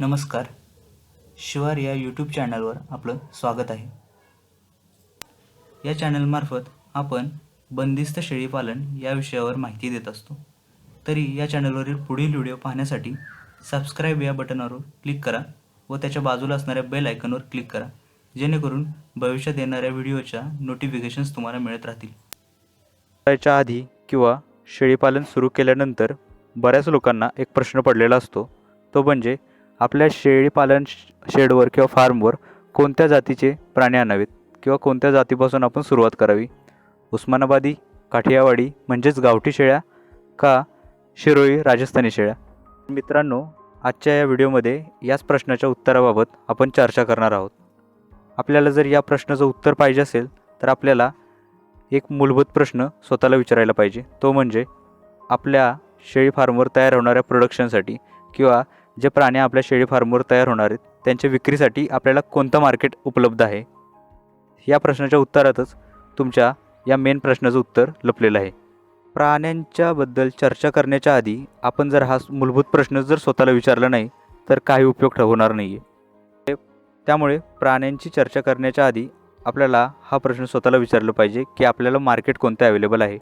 नमस्कार. शिवार या यूट्यूब चॅनलवर आपलं स्वागत आहे. या चॅनलमार्फत आपण बंदिस्त शेळीपालन या विषयावर माहिती देत असतो. तरी या चॅनलवरील पुढील व्हिडिओ पाहण्यासाठी सबस्क्राईब या बटनावर क्लिक करा व त्याच्या बाजूला असणाऱ्या बेल आयकॉनवर क्लिक करा. जेणेकरून भविष्यात येणाऱ्या व्हिडिओच्या नोटिफिकेशन्स तुम्हाला मिळत राहतील. करायच्या आधी किंवा शेळीपालन सुरू केल्यानंतर बऱ्याच लोकांना एक प्रश्न पडलेला असतो. तो म्हणजे आपल्या शेळीपालन शेडवर किंवा फार्मवर कोणत्या जातीचे प्राणी आणावेत? किंवा कोणत्या जातीपासून आपण सुरुवात करावी? उस्मानाबादी काठियावाडी म्हणजेच गावठी शेळ्या का शिरोळी राजस्थानी शेळ्या? मित्रांनो आजच्या या व्हिडिओमध्ये याच प्रश्नाच्या उत्तराबाबत आपण चर्चा करणार आहोत. आपल्याला जर या प्रश्नाचं उत्तर पाहिजे असेल तर आपल्याला एक मूलभूत प्रश्न स्वतःला विचारायला पाहिजे. तो म्हणजे आपल्या शेळी फार्मवर तयार होणाऱ्या प्रोडक्शनसाठी किंवा जे प्राणी आपल्या शेळी फार्मवर तयार होणार आहेत त्यांच्या विक्रीसाठी आपल्याला कोणतं मार्केट उपलब्ध आहे? या प्रश्नाच्या उत्तरातच तुमच्या या मेन प्रश्नाचं उत्तर लपलेलं आहे. प्राण्यांच्याबद्दल चर्चा करण्याच्या आधी आपण जर हा मूलभूत प्रश्न जर स्वतःला विचारला नाही तर काही उपयोग होणार नाही आहे त्यामुळे प्राण्यांची चर्चा करण्याच्या आधी आपल्याला हा प्रश्न स्वतःला विचारला पाहिजे की आपल्याला मार्केट कोणतं अवेलेबल आहे?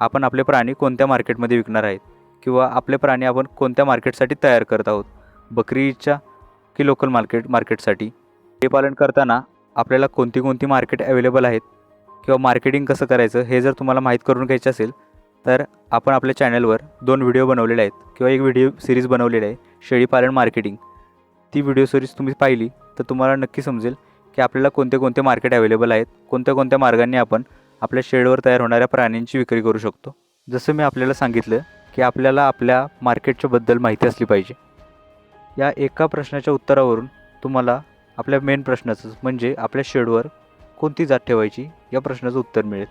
आपण आपले प्राणी कोणत्या मार्केटमध्ये विकणार आहेत? किंवा आपले प्राणी आपण कोणत्या मार्केटसाठी तयार करत आहोत? बकरीच्या की लोकल मार्केट मार्केटसाठी हे पालन करताना आपल्याला कोणती कोणती मार्केट अवेलेबल आहेत? किंवा मार्केटिंग कसं करायचं? हे जर तुम्हाला माहीत करून घ्यायचं असेल तर आपण आपल्या चॅनलवर दोन व्हिडिओ बनवलेले आहेत किंवा एक व्हिडिओ सिरीज बनवलेली आहे शेळीपालन मार्केटिंग ती व्हिडिओ सिरीज तुम्ही पाहिली तर तुम्हाला नक्की समजेल की आपल्याला कोणते कोणते मार्केट अवेलेबल आहेत? कोणत्या कोणत्या मार्गांनी आपण आपल्या शेडवर तयार होणाऱ्या प्राण्यांची विक्री करू शकतो? जसं मी आपल्याला सांगितलं की आपल्याला आपल्या मार्केटच्याबद्दल माहिती असली पाहिजे. या एका प्रश्नाच्या उत्तरावरून तुम्हाला आपल्या मेन प्रश्नाचं म्हणजे आपल्या शेडवर कोणती जात ठेवायची या प्रश्नाचं उत्तर मिळेल.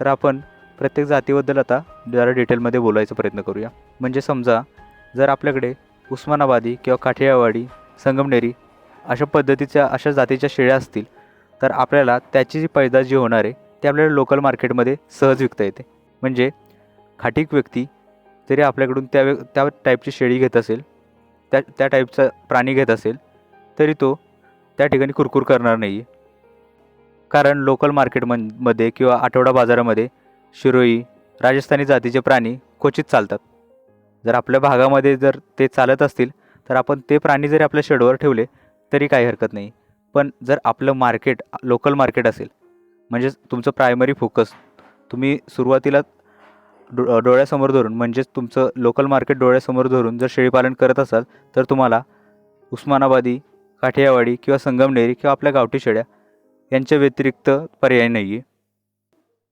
तर आपण प्रत्येक जातीबद्दल आता जरा डिटेलमध्ये बोलायचा प्रयत्न करूया. म्हणजे समजा जर आपल्याकडे उस्मानाबादी किंवा काठियावाडी संगमनेरी अशा पद्धतीच्या अशा जातीच्या शेळ्या असतील तर आपल्याला त्याची जी पैदास जी होणार आहे ते आपल्याला लोकल मार्केटमध्ये सहज विकता येते. म्हणजे खाटीक व्यक्ती जरी आपल्याकडून त्या त्या टाईपची शेळी घेत असेल त्या त्या टाईपचा प्राणी घेत असेल तरी तो त्या ठिकाणी कुरकुर करणार नाही आहे कारण लोकल मार्केटमध्ये किंवा आठवडा बाजारामध्ये शिरोई राजस्थानी जातीचे प्राणी क्वचित चालतात. जर आपल्या भागामध्ये जर ते चालत असतील तर आपण ते प्राणी जरी आपल्या शेडवर ठेवले तरी काही हरकत नाही. पण जर आपलं मार्केट लोकल मार्केट असेल म्हणजेच तुमचं प्रायमरी फोकस तुम्ही सुरुवातीला डो डोळ्यासमोर धरून म्हणजेच तुमचं लोकल मार्केट डोळ्यासमोर धरून जर शेळीपालन करत असाल तर तुम्हाला उस्मानाबादी काठियावाडी किंवा संगमनेरी किंवा आपल्या गावठी शेळ्या यांच्या व्यतिरिक्त पर्याय नाही आहे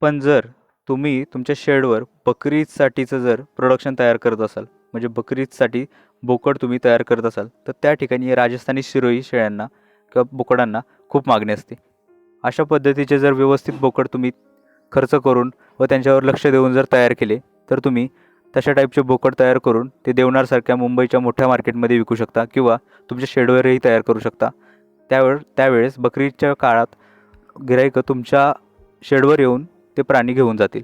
पण जर तुम्ही तुमच्या शेडवर बकरीजसाठीचं जर प्रोडक्शन तयार करत असाल म्हणजे बकरीजसाठी बोकड तुम्ही तयार करत असाल तर त्या ठिकाणी राजस्थानी शिरोई शेळ्यांना किंवा बोकडांना खूप मागणी असते. अशा पद्धतीचे जर व्यवस्थित बोकड तुम्ही खर्च करून व त्यांच्यावर लक्ष देऊन जर तयार केले तर तुम्ही तशा टाईपचे बोकड तयार करून ते देवनारसारख्या मुंबईच्या मोठ्या मार्केटमध्ये विकू शकता किंवा तुमच्या शेडवरही तयार करू शकता. त्यावेळ त्यावेळेस बकरीच्या काळात गिराईकं तुमच्या शेडवर येऊन ते प्राणी घेऊन जातील.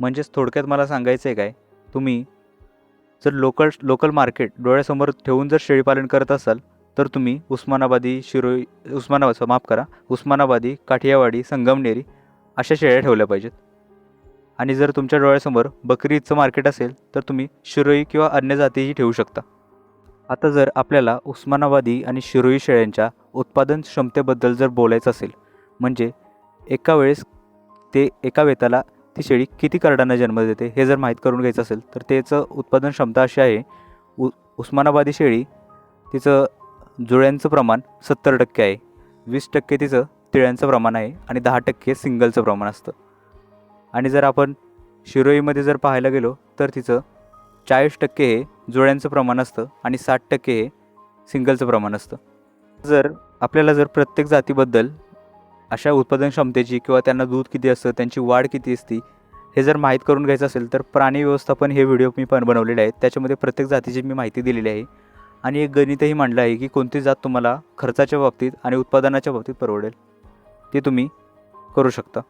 म्हणजेच थोडक्यात मला सांगायचं आहे काय तुम्ही जर लोकल लोकल मार्केट डोळ्यासमोर ठेवून जर शेळीपालन करत असाल तर तुम्ही उस्मानाबादी शिरोई उस्मानाबाद माफ करा उस्मानाबादी काठियावाडी संगमनेरी अशा शेळ्या ठेवल्या पाहिजेत. आणि जर तुमच्या डोळ्यासमोर बकरीचं मार्केट असेल तर तुम्ही शिरोई किंवा अन्य जातीही ठेवू शकता. आता जर आपल्याला उस्मानाबादी आणि शिरोई शेळ्यांच्या उत्पादन क्षमतेबद्दल जर बोलायचं असेल म्हणजे एका वेळेस ते एका वेताला ती शेळी किती करडांना जन्म देते हे जर माहीत करून घ्यायचं असेल तर त्याचं उत्पादन क्षमता अशी आहे उ उस्मानाबादी शेळी तिचं जुळ्यांचं प्रमाण सत्तर टक्के आहे वीस टक्के तिचं तिळ्यांचं प्रमाण आहे आणि दहा टक्के सिंगलचं प्रमाण असतं. आणि जर आपण शिरोईमध्ये जर पाहायला गेलो तर तिचं चाळीस टक्के हे जुळ्यांचं प्रमाण असतं आणि साठ टक्के हे सिंगलचं प्रमाण असतं. जर आपल्याला जर प्रत्येक जातीबद्दल अशा उत्पादन क्षमतेची किंवा त्यांना दूध किती असतं त्यांची वाढ किती असती हे जर माहीत करून घ्यायचं असेल तर प्राणी व्यवस्थापन हे व्हिडिओ मी पण बनवलेले आहेत. त्याच्यामध्ये प्रत्येक जातीची मी माहिती दिलेली आहे. आणि एक गणितही मांडलं आहे की कोणती जात तुम्हाला खर्चाच्या बाबतीत आणि उत्पादनाच्या बाबतीत परवडेल. ते तुम्ही करू शकता.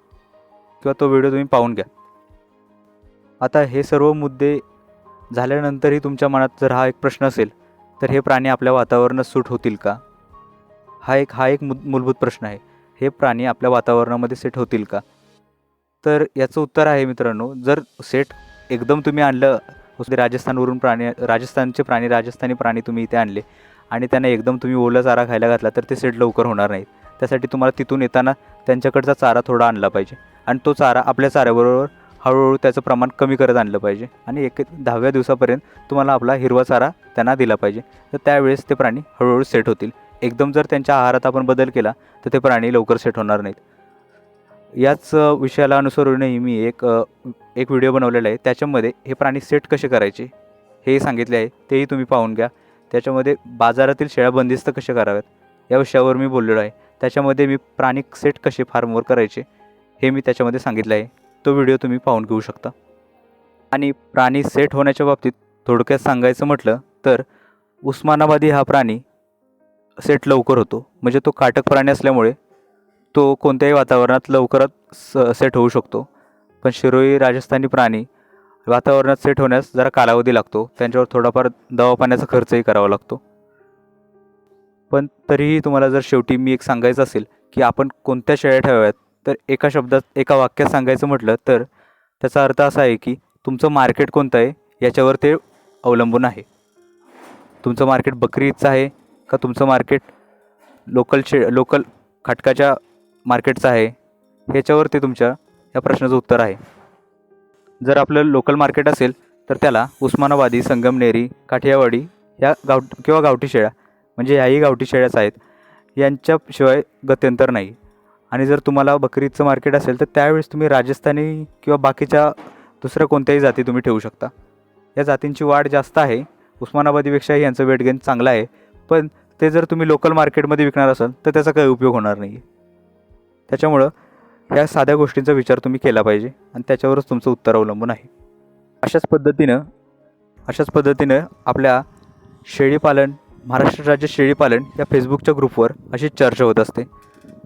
किंवा तो व्हिडिओ तुम्ही पाहून घ्या. आता हे सर्व मुद्दे झाल्यानंतरही तुमच्या मनात जर हा एक प्रश्न असेल तर हे प्राणी आपल्या वातावरणात सूट होतील का? हा एक हा एक मु मूलभूत प्रश्न आहे. हे प्राणी आपल्या वातावरणामध्ये सेट होतील का? तर याचं उत्तर आहे मित्रांनो जर सेट एकदम तुम्ही आणलं राजस्थानवरून प्राणी राजस्थानचे प्राणी राजस्थानी प्राणी तुम्ही इथे आणले आणि त्यांना एकदम तुम्ही ओला चारा खायला घातला तर ते सेट लवकर होणार नाहीत. त्यासाठी तुम्हाला तिथून येताना त्यांच्याकडचा चारा थोडा आणला पाहिजे. आणि तो चारा आपल्या चाऱ्याबरोबर हळूहळू त्याचं प्रमाण कमी करत आणलं पाहिजे. आणि एक दहाव्या दिवसापर्यंत तुम्हाला आपला हिरवा चारा त्यांना दिला पाहिजे. तर त्यावेळेस ते प्राणी हळूहळू सेट होतील. एकदम जर त्यांच्या आहारात आपण बदल केला तर ते प्राणी लवकर सेट होणार नाहीत. याच विषयाला अनुसरूनही मी एक एक व्हिडिओ बनवलेला आहे. त्याच्यामध्ये हे प्राणी सेट कसे करायचे हे सांगितले आहे. तेही तुम्ही पाहून घ्या. त्याच्यामध्ये बाजारातील शेळ्या बंदिस्त कशा कराव्यात या विषयावर मी बोललेलो आहे. त्याच्यामध्ये मी प्राणी सेट कसे फार्मवर करायचे हे मी त्याच्यामध्ये सांगितलं आहे. तो व्हिडिओ तुम्ही पाहून घेऊ शकता. आणि प्राणी सेट होण्याच्या बाबतीत थोडक्यात सांगायचं म्हटलं तर उस्मानाबादी हा प्राणी सेट लवकर होतो. म्हणजे तो काटक प्राणी असल्यामुळे तो कोणत्याही वातावरणात लवकरात स सेट होऊ शकतो. पण शिरोई राजस्थानी प्राणी वातावरणात सेट होण्यास जरा कालावधी लागतो. त्यांच्यावर थोडाफार दवापाण्याचा खर्चही करावा लागतो. पण तरीही तुम्हाला जर शेवटी मी एक सांगायचं असेल की आपण कोणत्या शेळ्या ठेवाव्यात? तर एका शब्दात एका वाक्यात सांगायचं म्हटलं तर त्याचा अर्थ असा आहे की तुमचं मार्केट कोणतं आहे याच्यावर ते अवलंबून आहे. तुमचं मार्केट बकरीचं आहे का तुमचं मार्केट लोकल शे लोकल खाटकाच्या मार्केटचं आहे? ह्याच्यावर ते तुमच्या या प्रश्नाचं उत्तर आहे. जर आपलं लोकल मार्केट असेल तर त्याला उस्मानाबादी संगमनेरी काठियावाडी या गाव किंवा गावठी शेळ्या म्हणजे ह्याही गावठी शेळ्याच आहेत यांच्याशिवाय गत्यंतर नाही. आणि जर तुम्हाला बकरीचं मार्केट असेल तर त्यावेळेस तुम्ही राजस्थानी किंवा बाकीच्या दुसऱ्या कोणत्याही जाती तुम्ही ठेवू शकता. या जातींची वाढ जास्त आहे. उस्मानाबादीपेक्षाही यांचं वेट गेन चांगलं आहे. पण ते जर तुम्ही लोकल मार्केटमध्ये विकणार असाल तर त्याचा काही उपयोग होणार नाही त्याच्यामुळं ह्या साध्या गोष्टींचा विचार तुम्ही केला पाहिजे आणि त्याच्यावरच तुमचं उत्तर अवलंबून आहे. अशाच पद्धतीनं अशाच पद्धतीनं आपल्या शेळीपालन महाराष्ट्र राज्य शेळीपालन या फेसबुकच्या ग्रुपवर अशी चर्चा होत असते.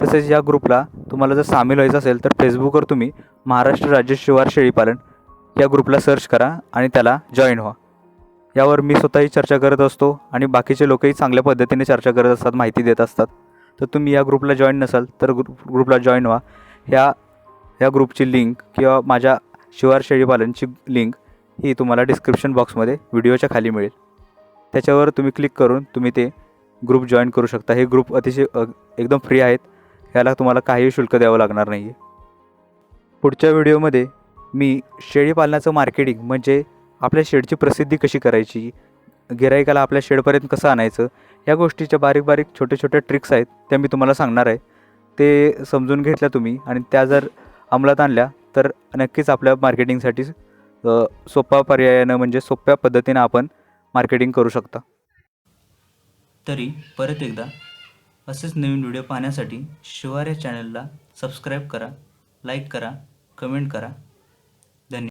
तसेच या ग्रुपला तुम्हाला जर सामील व्हायचं असेल तर फेसबुकवर तुम्ही महाराष्ट्र राज्य शिवार शेळीपालन या ग्रुपला सर्च करा आणि त्याला जॉईन व्हा. यावर मी स्वतःही चर्चा करत असतो आणि बाकीचे लोकही चांगल्या पद्धतीने चर्चा करत असतात माहिती देत असतात. तर तुम्ही या ग्रुपला जॉईन नसाल तर ग्रुप ग्रुपला जॉईन व्हा. ह्या ह्या ग्रुपची लिंक किंवा माझ्या शिवार शेळीपालनची लिंक ही तुम्हाला डिस्क्रिप्शन बॉक्समध्ये व्हिडिओच्या खाली मिळेल. त्याच्यावर तुम्ही क्लिक करून तुम्ही ते ग्रुप जॉईन करू शकता. हे ग्रुप अतिशय एकदम फ्री आहेत. ह्याला तुम्हाला काहीही शुल्क द्यावं लागणार नाही आहे पुढच्या व्हिडिओमध्ये मी शेळीपालनाचं मार्केटिंग म्हणजे आपल्या शेडची प्रसिद्धी कशी करायची गिरायकाला आपल्या शेडपर्यंत कसं आणायचं या गोष्टीच्या बारीक बारीक छोटे छोटे ट्रिक्स आहेत त्या मी तुम्हाला सांगणार आहे. ते समजून घेतल्या तुम्ही आणि त्या जर अंमलात आणल्या तर नक्कीच आपल्या मार्केटिंगसाठी सोपा पर्यायानं म्हणजे सोप्या पद्धतीनं आपण मार्केटिंग करू शकता. तरी परत एकदा असेच नवीन व्हिडिओ पाहण्यासाठी शिवार या चॅनलला सबस्क्राईब करा लाईक करा कमेंट करा.